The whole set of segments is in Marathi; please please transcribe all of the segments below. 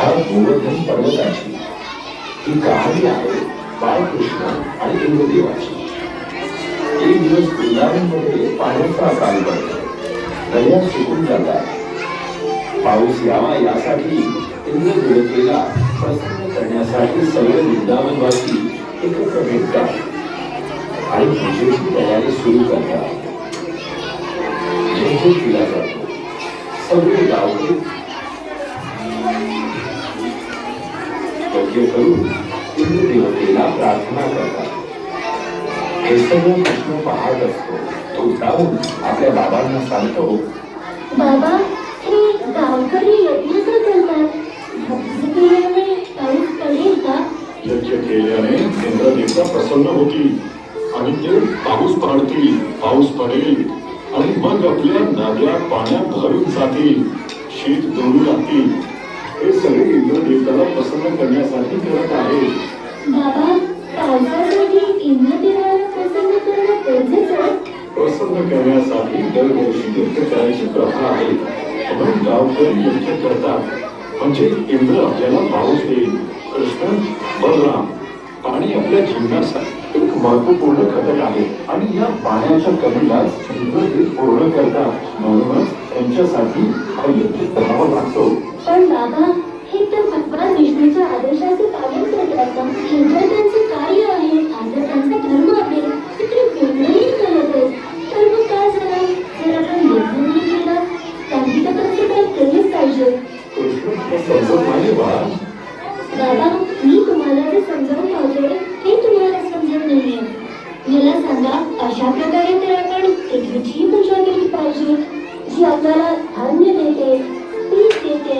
कथा गोवर्धन पर्वताची ही कहाणी आहे बाळकृष्ण आणि इंद्रदेवाची एक दिवस वृंदावनमध्ये पाण्याचा अकाल पडतो दर्या सुकून जातात पाऊस यावा यासाठी इंद्र देवतेला प्रसन्न करण्यासाठी सगळे वृंदावनवासी एकत्र भेटतात आणि पूजेची तयारी सुरू करतात जयजय केला जातो सगळे गावकरी यज्ञ करून इंद्रदेवतेला प्रार्थना करतात हे सगळं कृष्ण पाहत असतो. तो जाऊन आपल्या बाबांना सांगतो बाबा हे गावकरी यज्ञ का करतात. केल्याने पाऊस पडेल का? यज्ञ केल्याने इंद्रदेवता प्रसन्न होतील आणि ते पाऊस पाडतील पाऊस पडेल आणि मग आपल्या नद्या पाण्यात भरून जातील शीत दौडू लागतील. हे सगळे इंद्रदेवताला प्रसन्न करण्यासाठी करत आहे. बाबा पावसासाठी इंद्रदेवाला प्रसन्न करणं गरजेचं आहे. प्रसन्न करण्यासाठी दरवर्षी यज्ञ करायची प्रथा आहे. म्हणून गावकरी यज्ञ करतात. म्हणजे इंद्र आपल्याला पाऊस देईल. कृष्ण बलराम पाणी आपल्या जीवनासाठी महत्त्वपूर्ण घटक आहे. आणि या पाण्याच्या कमीला इंद्र पूर्ण करतात. म्हणूनच त्यांच्यासाठी हा यज्ञ करावा लागतो. पण बाबा हे तर भगवान विष्णूच्या आदेशाचे पालन करतात जी आपल्याला धान्य देते पीक देते.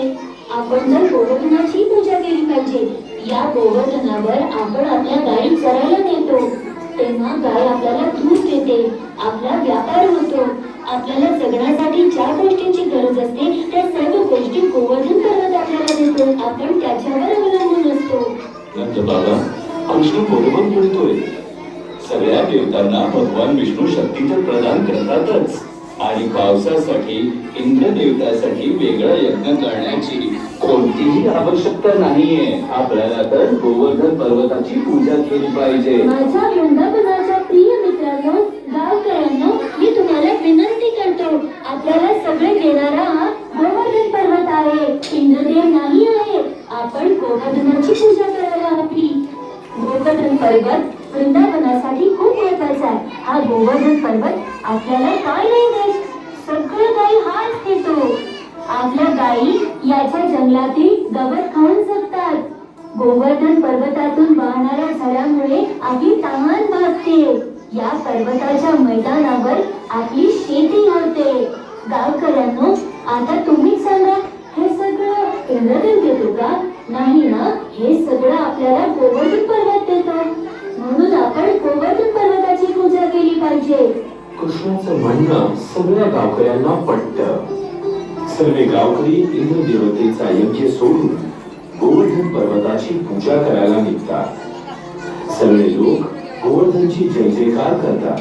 आपण जर गोवर्धनाची पूजा केली पाहिजे या गोवर्धनावर आपण आपल्या गायी चरायला नेतो. तेव्हा गाय आपल्याला दूध देते आपला व्यापार होतो. आपल्याला जगण्यासाठी ज्या गोष्टींची गरज असते त्या सर्व गोष्टी गोवर्धन पर्वत आपल्याला देतो. आपण त्याच्यावर अवलंबून असतो. बाबा कृष्ण भगवान बोलतोय सगळ्या देवतांना भगवान विष्णू शक्ती तर प्रदान करतातच. आणि पावसासाठी इंद्र देवतासाठी वेगळा यज्ञ करण्याची कोणतीही आवश्यकता नाहीये. आपल्याला तर गोवर्धन पर्वताची पूजा केली पाहिजे. माझ्या वृंदावनाच्या प्रिय मित्रांनो गावकऱ्यांनो मी तुम्हाला विनंती करतो आपल्याला सगळे देणारा हा गोवर्धन पर्वत आहे. इंद्रदेव नाही आहे. आपण गोवर्धनाची पूजा करायला हवी. गोवर्धन पर्वत वृंदावनासाठी खूप महत्त्वाचा आहे. हा गोवर्धन पर्वत आपल्याला काय नाही देत काही हाच देतो आपल्या गायी याच्या जंगलातील गवत खाऊन जगतात. गोवर्धन पर्वतातून वाहणाऱ्या झऱ्यामुळे आपली तहान भागते. या पर्वताच्या मैदानावर आपली शेती होते. गावकऱ्यांनो आता तुम्हीच सांगा हे सगळं इंद्रदेव देतो का? नाही ना हे सगळं आपल्याला गोवर्धन पर्वत देतो. म्हणून आपण गोवर्धन पर्वताची कृष्णाचं म्हणणं सगळ्या गावकऱ्यांना पटत. सर्व गावकरी इंद्र देवतेचा यज्ञ सोडून गोवर्धन पर्वताची पूजा करायला निघतात. सगळे लोक गोवर्धनची जय जयकार करतात.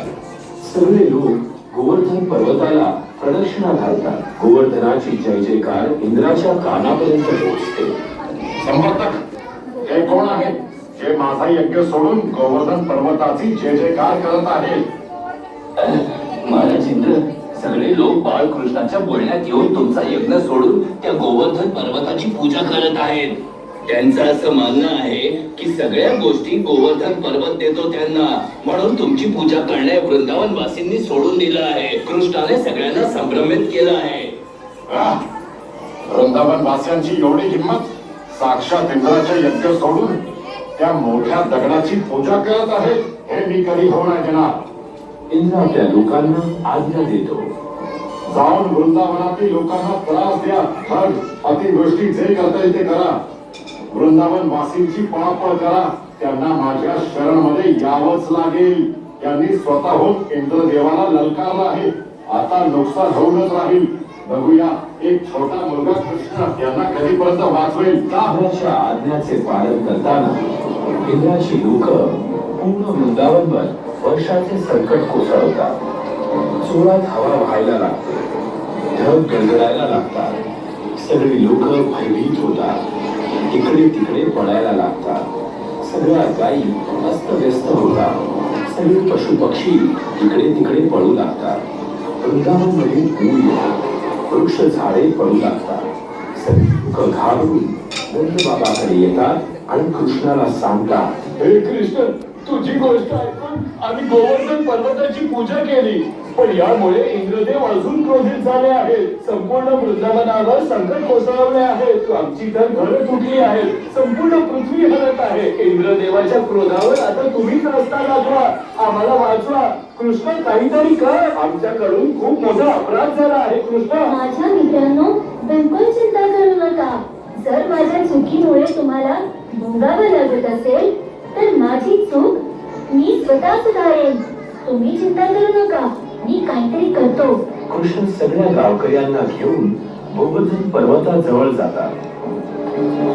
सगळे लोक गोवर्धन पर्वताला प्रदक्षिणा घालतात. गोवर्धनाची जय जयकार इंद्राच्या कानापर्यंत पोहोचते. समर्थक हे कोण आहे? जे माझा यज्ञ सोडून गोवर्धन पर्वताची जय जयकार करत आहे? महाराज इंद्र सगळे लोक बाळकृष्णाच्या बोलण्यात येऊन तुमचा यज्ञ सोडून त्या गोवर्धन पर्वताची पूजा करत आहेत. त्यांचं असं मानणं आहे की सगळ्या गोष्टी गोवर्धन पर्वत देतो त्यांना. म्हणून तुमची पूजा करणे वृंदावन वासींनी सोडून दिलं आहे. कृष्णाने सगळ्यांना संभ्रमित केलं आहे. वृंदावन वासियांची एवढी हिंमत साक्षात इंद्राचे यज्ञ सोडून त्या मोठ्या दगडाची पूजा करत आहे हे मी कधी होणार देणार इंद्र आपल्या लोकांना आज्ञा देतो. जाऊन वृंदावनातील लोकांना त्रास द्या. थग अतिवृष्टी जे करता येते करा. वृंदावन वासींची पळापळ करा. त्यांना माझ्या शरणमध्ये यावंच लागेल. त्यांनी स्वतःहून इंद्रदेवाला ललकारलं आहे. आता नुकसान होऊनच राहील. बघूया एक छोटा मुलगा कृष्ण यांना कधीपर्यंत वाचवेल? का इंद्राच्या आज्ञाचे पालन करताना इंद्राची लोक पूर्ण वृंदावनवर वर्षाचे संकट कोसळतात जोरात हवा व्हायला लागते. ढग गडगडायला लागतात. सगळी लोक भयभीत होतात. इकडे तिकडे पडायला लागतात. सगळ्या गायी अस्तव्यस्त होतात. सगळे पशु पक्षी इकडे तिकडे पळू लागतात. वृंदावनमध्ये पूर वृक्ष झाडे पडू लागतात. सगळे लोक घाबरून बाबाकडे येतात आणि कृष्णाला सांगतात हे कृष्ण तुझी गोष्ट ऐकून आम्ही गोवर्धन पर्वताची पूजा केली. पण यामुळे इंद्रदेव अजून क्रोधित झाले आहेत. संपूर्ण वृंदावनावर संकट कोसळवले आहेत. आमची तर घरं तुटली आहेत. संपूर्ण पृथ्वी हरत आहे. इंद्रदेवाच्या क्रोधावर आता तुम्हीच रस्ता दाखवा आम्हाला वाचवा. कृष्ण काहीतरी कर. आमच्याकडून खूप मोठा अपराध झाला आहे कृष्ण. माझ्या मित्रांनो बिलकुल चिंता करू नका. जर माझ्या चुकीमुळे तुम्हाला भोगावं लागत असेल तर माझी चूक मी स्वतः सुधारेन. तुम्ही चिंता करू नका. मी काहीतरी करतो. कृष्ण सगळ्या गावकऱ्यांना घेऊन गोवर्धन पर्वताजवळ जातात.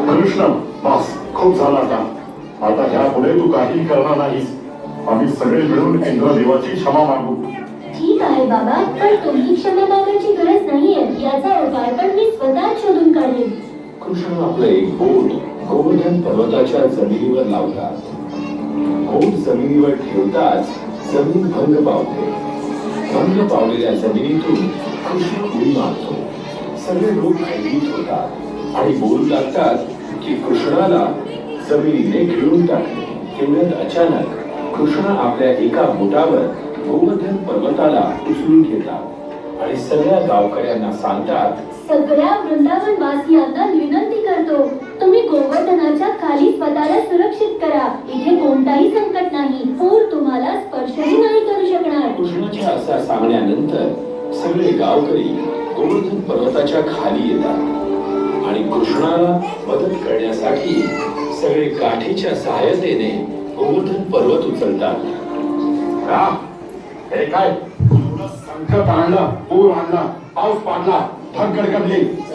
कृष्ण बस खूप झाला आता. आता ह्यापुढे तू काही करणार नाहीस. आम्ही सगळे मिळून इंद्रदेवाची क्षमा मागू. ठीक आहे बाबा पण तुम्ही क्षमा मागण्याची गरज नाहीये. याचा उपाय पण मी स्वतः शोधून काढेन. कृष्ण आपलं एक बोट गोवर्धन पर्वताच्या जमिनीवर लावतात? बोट जमिनीवर ठेवताच जमीन भंग पावते. भंग पावलेल्या जमिनीतून कृषी उडी मारतो. सगळे लोक भयभीत होतात आणि बोलू लागतात की कृष्णाला जमिनीने खिळून टाकले तेवढ्यात अचानक कृष्ण आपल्या एका बोटावर गोवर्धन पर्वताला उचलून घेतात आणि सगळ्या गावकऱ्यांना सांगतात सगळ्या वृंदावन वासियांना विनंती करतो तुम्ही गोवर्धनाच्या खाली स्वतःला सुरक्षित करा. इथे कोणताही संकट नाही. पूर तुम्हाला स्पर्शही नाही करू शकणार. कृष्णाच्या असा सांगण्यानंतर सगळे गावकरी गोवर्धन पर्वताच्या खाली येतात. आणि कृष्णाला मदत करण्यासाठी सगळे काठीच्या सहायतेने गोवर्धन पर्वत उचलतात. हा? हे काय? संकट आणलं पूर आणला पाऊस पाडला. ढग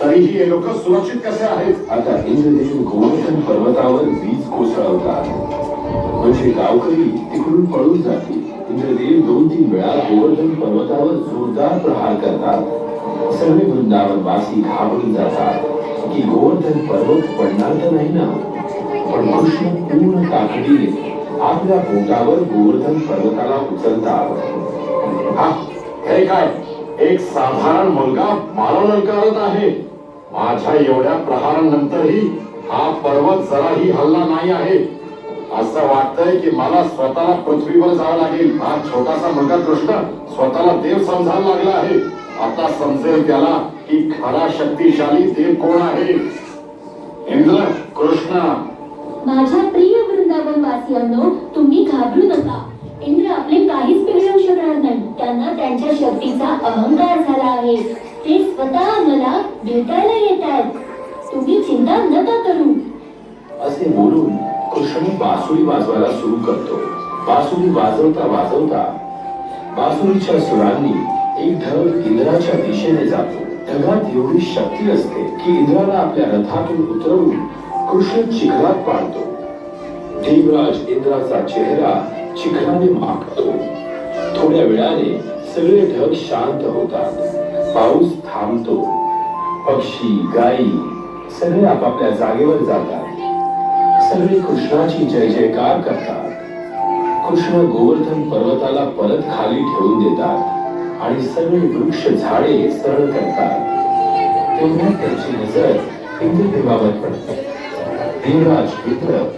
तरीही हे लोक सुरक्षित कसे आहेत? आता इंद्रदेव गोवर्धन पर्वतावर वीज कोसळवतात. म्हणजे गावकरी तिकडून पळून जातील. इंद्रदेव दोन तीन वेळा गोवर्धन पर्वतावर जोरदार प्रहार करतात. सगळे वृंदावन वासी घाबरून जातात. की गोवर्धन पर्वत पडणार तर नाही ना? पण कृष्ण पूर्ण ताकदीने आपल्या बोटावर गोवर्धन पर्वताला उचलतात. हा? हे काय? एक साधारण मुलगा मला ललकारत आहे. माझ्या एवढ्या प्रहारानंतरही हा पर्वत जराही हल्ला नाही आहे. असं वाटतंय की मला स्वतःला पृथ्वीवर जावं लागेल. हा छोटासा मुलगा कृष्ण स्वतःला देव समजायला लागला आहे. आता समजेल त्याला की खरा शक्तिशाली देव कोण आहे. इंद्र कृष्ण. माझ्या प्रिय वृंदावन वासियांनो तुम्ही घाबरू नका. इंद्र आपले काहीच बिघडवू शकणार नाही. त्यांना त्यांच्या शक्तीचा अहंकार झाला आहे. ते स्वतः मला भेटायला येत आहेत. तुम्ही चिंता नका करू. असे बोलून कृष्ण बासुरी वाजवायला सुरू करतो. बासुरी वाजवता वाजवता बासुरीच्या सुरांनी एक ढग इंद्राच्या दिशेने जातो. ढगात एवढी शक्ती असते की इंद्राला आपल्या रथातून उतरवून कृष्ण चिखलात पाडतो. देवराज इंद्राचा चेहरा चिखलाने माखतो थोड्या वेळाने सगळे ढग शांत होतात. पाऊस थांबतो. पक्षी गायी सगळे आपापल्या जागेवर जातात. सगळे कृष्णाची जय जयकार करतात. कृष्ण गोवर्धन पर्वताला परत खाली ठेवून देतात आणि सगळे वृक्ष झाडे सरळ करतात. तेव्हा त्यांची नजर इंद्रदेवावर पडते. देवराज मित्र